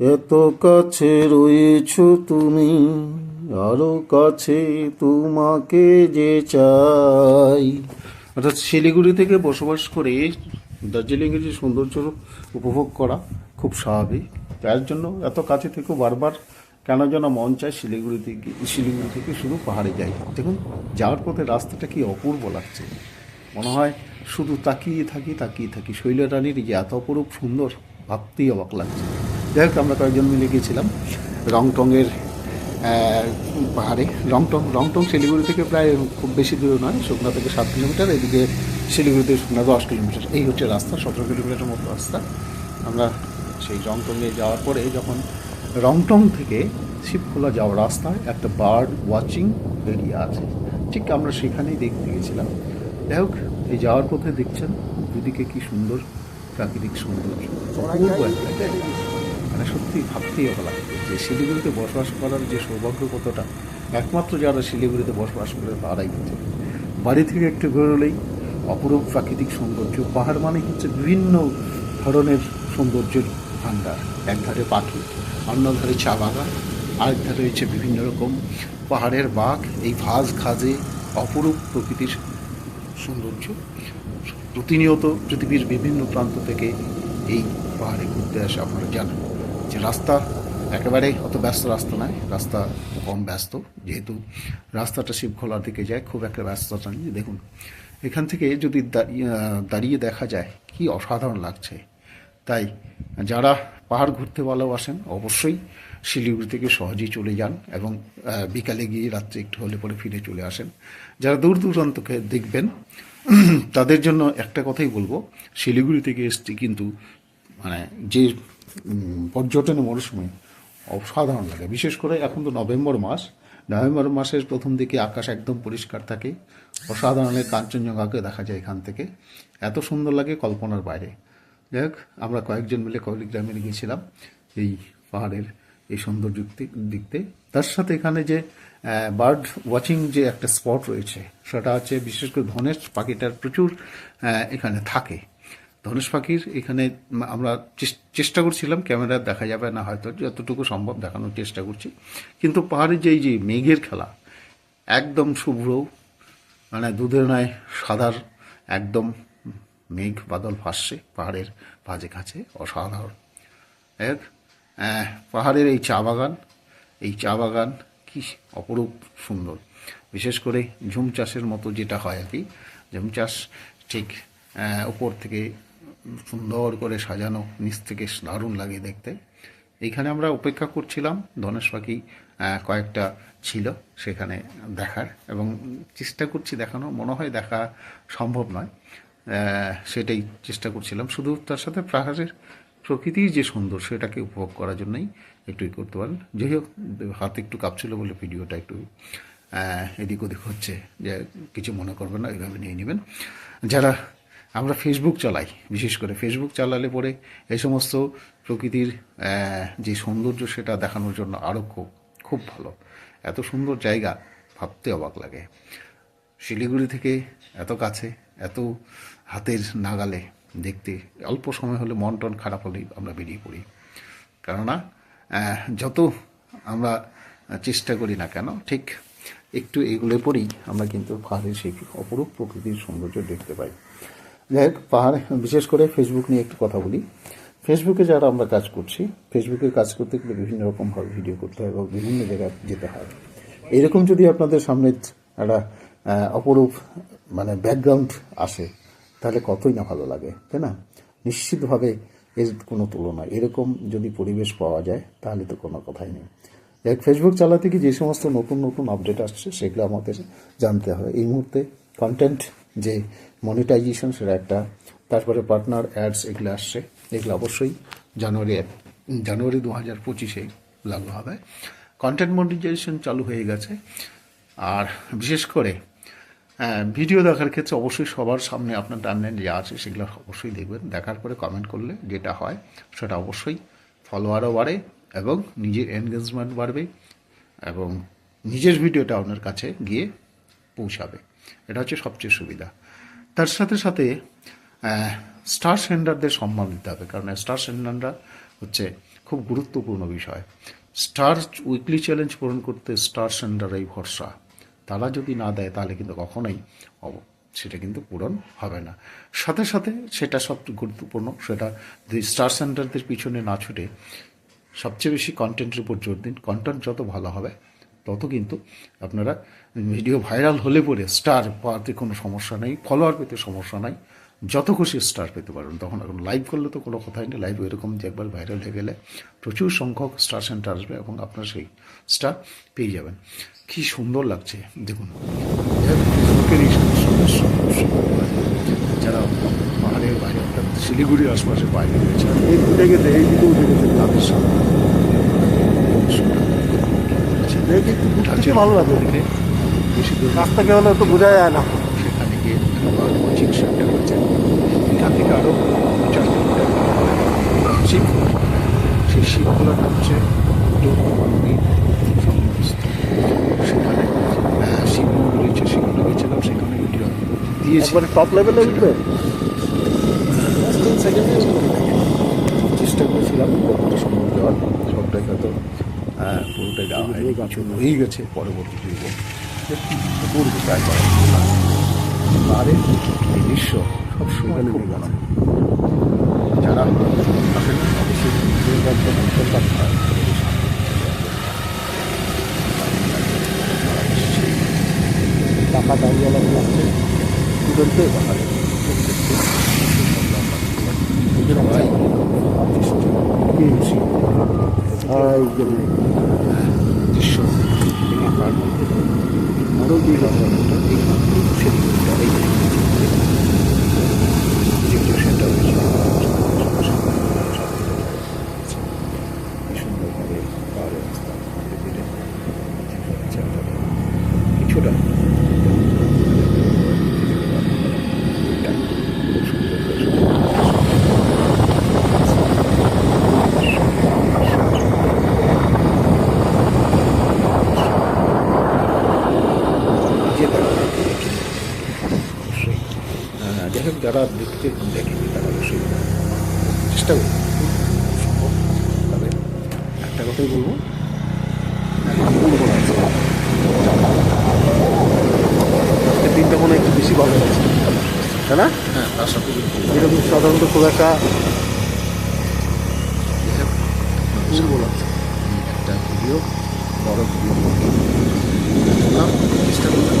এত কাছে রয়েছ তুমি, আরও কাছে তোমাকে যে চাই। অর্থাৎ শিলিগুড়ি থেকে বসবাস করে দার্জিলিংয়ের যে সৌন্দর্য উপভোগ করা খুব স্বাভাবিক। তার জন্য এত কাছে থেকেও বারবার কেন যেন মন চায় শিলিগুড়ি থেকে শিলিগুড়ি থেকে শুধু পাহাড়ে যাই। দেখুন, যাওয়ার পথে রাস্তাটা কি অপূর্ব লাগছে। মনে হয় শুধু তাকিয়ে থাকি তাকিয়ে থাকি। শৈলরানীর যে এত অপরূপ সুন্দর, ভাবতেই অবাক লাগছে। যাই হোক আমরা কয়েকজন মিলে গিয়েছিলাম রংটংয়ের পাহাড়ে। রংটং রংটং শিলিগুড়ি থেকে প্রায় খুব বেশি দূরে নয় শুকনা থেকে সাত কিলোমিটার এদিকে শিলিগুড়ি থেকে শুকনা দশ কিলোমিটার। এই হচ্ছে রাস্তা সতেরো কিলোমিটার মতো রাস্তা। আমরা সেই রংটংয়ে যাওয়ার পরে যখন রংটং থেকে শিবখোলা যাওয়ার রাস্তায় একটা বার্ড ওয়াচিং এরিয়া আছে ঠিক আমরা সেখানেই দেখতে গেছিলাম। যাই হোক এই যাওয়ার পথে দেখছেন দুদিকে কি সুন্দর প্রাকৃতিক সৌন্দর্য। মানে সত্যি ভাবতেই অবাক যে শিলিগুড়িতে বসবাস করার যে সৌভাগ্য কতটা। একমাত্র যারা শিলিগুড়িতে বসবাস করে তারাই বোঝে। বাড়ি থেকে একটু বেরোলেই অপরূপ প্রাকৃতিক সৌন্দর্য, পাহাড় মানে হচ্ছে বিভিন্ন ধরনের সৌন্দর্যের ভাণ্ডার। এক ধারে পাখি অন্য ধারে চা বাগান আরেক ধারে রয়েছে বিভিন্ন রকম পাহাড়ের বাঘ। এই ভাজ খাজে অপরূপ প্রকৃতির সৌন্দর্য। প্রতিনিয়ত পৃথিবীর বিভিন্ন প্রান্ত থেকে এই পাহাড়ে ঘুরতে আসে আপনারা জানেন। যে রাস্তা একেবারেই অত ব্যস্ত রাস্তা নয়, রাস্তা কম ব্যস্ত। যেহেতু রাস্তাটা শিবখোলার দিকে যায়, খুব একটা ব্যস্ততা নেই। দেখুন, এখান থেকে যদি দাঁড়িয়ে দেখা যায়, কি অসাধারণ লাগছে। তাই যারা পাহাড় ঘুরতে ভালোবাসেন, অবশ্যই শিলিগুড়ি থেকে সহজেই চলে যান এবং বিকালে গিয়ে রাত্রে একটু হলে পরে ফিরে চলে আসেন। যারা দূর দূরান্তকে দেখবেন, তাদের জন্য একটা কথাই বলব, শিলিগুড়ি থেকে এসছি কিন্তু মানে যে পর্যটনের মরশুমে অসাধারণ লাগে। বিশেষ করে এখন তো নভেম্বর মাস। নভেম্বর মাসের প্রথম দিকে আকাশ একদম পরিষ্কার থাকে। অসাধারণের কাঞ্চনজঙ্ঘাকে দেখা যায় এখান থেকে। এত সুন্দর লাগে কল্পনার বাইরে। যাই হোক, আমরা কয়েকজন মিলে কলিগ্রামে গিয়েছিলাম এই পাহাড়ের এই সৌন্দর্য দেখতে তার সাথে এখানে যে বার্ড ওয়াচিং যে একটা স্পট রয়েছে, সেটা হচ্ছে বিশেষ করে ধনেশ পাখিটার প্রচুর এখানে থাকে। ধনেশ পাখির এখানে আমরা চেষ্টা করছিলাম, ক্যামেরা দেখা যাবে না হয়তো, যতটুকু সম্ভব দেখানোর চেষ্টা করছি। কিন্তু পাহাড়ের যে যে মেঘের খেলা, একদম শুভ্র মানে দুধের নয় সাদার একদম মেঘ বাদল ভাসছে পাহাড়ের ভাজে কাছে, অসাধারণ। এক পাহাড়ের এই চা বাগান, এই চা বাগান কি অপরূপ সুন্দর। বিশেষ করে ঝুম চাষের মতো যেটা হয় আর কি, ঝুম চাষ ঠিক উপর থেকে সুন্দর করে সাজানো, নিচ থেকে দারুণ লাগে দেখতে। এইখানে আমরা উপেক্ষা করছিলাম ধনেশ পাখি কয়েকটা ছিল সেখানে দেখার এবং চেষ্টা করছি দেখানো, মনে হয় দেখা সম্ভব নয়। সেটাই চেষ্টা করছিলাম। শুধু তার সাথে পাহাড়ের প্রকৃতির যে সুন্দর, সেটাকে উপভোগ করার জন্যই একটু করতে পারেন। যাই হোক, হাত একটু কাঁপছিল বলে ভিডিওটা একটু এদিক ওদিক হচ্ছে, যে কিছু মনে করবেন না, এইভাবে নিয়ে নেবেন। যারা আমরা ফেসবুক চালাই, বিশেষ করে ফেসবুক চালালে পরে এই সমস্ত প্রকৃতির যে সৌন্দর্য সেটা দেখানোর জন্য আরও খুব খুব ভালো। এত সুন্দর জায়গা ভাবতে অবাক লাগে। শিলিগুড়ি থেকে এত কাছে, এত হাতের নাগালে দেখতে অল্প সময় হলে মন টন খারাপ হলেই আমরা বেরিয়ে পড়ি। কেননা যত আমরা চেষ্টা করি না কেন, ঠিক একটু এগুলো পরেই আমরা কিন্তু পাহাড়ের সেই অপরূপ প্রকৃতির সৌন্দর্য দেখতে পাই। যাই হোক, পাহাড়, বিশেষ করে ফেসবুক নিয়ে একটু কথা বলি। ফেসবুকে যারা আমরা কাজ করছি ফেসবুকে কাজ করতে গেলে বিভিন্ন রকমভাবে ভিডিও করতে হয় এবং বিভিন্ন জায়গায় যেতে হয়। এরকম যদি আপনাদের সামনে একটা অপরূপ মানে ব্যাকগ্রাউন্ড আসে, তাহলে কতই না ভালো লাগে, তাই না? নিশ্চিতভাবে এর কোনো তুলনা। এরকম যদি পরিবেশ পাওয়া যায়, তাহলে তো কোনো কথাই নেই। এক ফেসবুক চালাতে গিয়ে যে সমস্ত নতুন নতুন আপডেট আসছে, সেগুলো আমাদের জানতে হবে এই মুহূর্তে কন্টেন্ট যে মনিটাইজেশন সেটা একটা, তারপরে পার্টনার অ্যাডস এগুলো আসছে, এগুলো অবশ্যই জানুয়ারি এক- জানুয়ারি দু হাজার পঁচিশে লাগু হবে। কন্টেন্ট মনিটাইজেশন চালু হয়ে গেছে। আর বিশেষ করে ভিডিও দেখার ক্ষেত্রে অবশ্যই সবার সামনে আপনার টাইমলাইন যা আছে সেগুলো অবশ্যই দেখবেন। দেখার পরে কমেন্ট করলে যেটা হয় সেটা অবশ্যই ফলোয়ারও বাড়ে এবং নিজের এনগেজমেন্ট বাড়বে এবং নিজের ভিডিওটা আপনার কাছে গিয়ে পৌঁছাবে। এটা হচ্ছে সবচেয়ে সুবিধা। তার সাথে সাথে স্টার সেন্ডারদের সম্মান দিতে হবে, কারণ স্টার সেন্ডাররা হচ্ছে খুব গুরুত্বপূর্ণ বিষয়। স্টার উইকলি চ্যালেঞ্জ পূরণ করতে স্টার সেন্টারেই ভরসা। তারা যদি না দেয়, তাহলে কিন্তু কখনোই সেটা কিন্তু পূরণ হবে না। সাথে সাথে সেটা সব গুরুত্বপূর্ণ, সেটা যদি স্টার সেন্টারদের পিছনে না ছুটে, সবচেয়ে বেশি কন্টেন্টের উপর জোর দিন কন্টেন্ট যত ভালো হবে তত কিন্তু আপনারা ভিডিও ভাইরাল হলে পরে স্টার পাওয়াতে কোনো সমস্যা নেই ফলোয়ার পেতে সমস্যা নাই, যত খুশি স্টার পেতে পারবেন। তখন এখন লাইভ করলে তো কোনো কথাই নেই লাইভ এরকম যে একবার ভাইরাল হয়ে গেলে প্রচুর সংখ্যক স্টার সেন্টার আসবে এবং আপনার সেই স্টার পেয়ে যাবেন। কি সুন্দর লাগছে, দেখুন। যারা পাহাড়ের বাইরে শিলিগুড়ির আশপাশে বাইরে রয়েছে, এই উঠে গেছে এই দিকে উঠে তাদের সামনে। দেখে একটু দূর থেকে ভালো লাগে। দেখে বেশি দূর কাছ থেকে হলে তো বোঝা যায় না। সেখানে গিয়ে কোচিং সেন্টার হয়েছে এখান থেকে আরও চার শিব সেই শিবগুলোটা হচ্ছে সেখানে শিব রয়েছে সেখানে গেছিলাম। সেখানে ভিডিও দিয়েছি। টপ লেভেলে উঠবে? চেষ্টা করেছিলাম। কতটা সম্ভব দেওয়ার? সবটাই হয়তো আহ, পুরোটাই দেওয়া হয়নি। কিছু হয়ে গেছে পরবর্তী যুগ পূর্বে ট্রাই করা এই দৃশ্য সব সময় খুব মনে যারা আসেন অবশ্যই হয় টাকা দাঁড়িয়ে লাগছে স্টুডেন্টে বাহারে সবাই এই যে দৃশ্য ভেঙে পার আরও দুই লম্বা সেদিকে এই যেগুলো সেটা সুন্দরভাবে পাহাড়ের রাস্তা ধীরে ধীরে কিছুটা খুব সুন্দর করে যে তারা অবশ্যই আহ, যাই হোক যারা দেখতে দেখেনি তারা অবশ্যই চেষ্টা করবে। তবে একটা কথাই বলব দিনটা মনে একটু বেশি ভালো হয়েছে। তাই না? হ্যাঁ তার সাথে এরকম সাধারণত খুব একটা লাগছে একটা ভিডিও বড় ভিডিও। করলাম চেষ্টা করলাম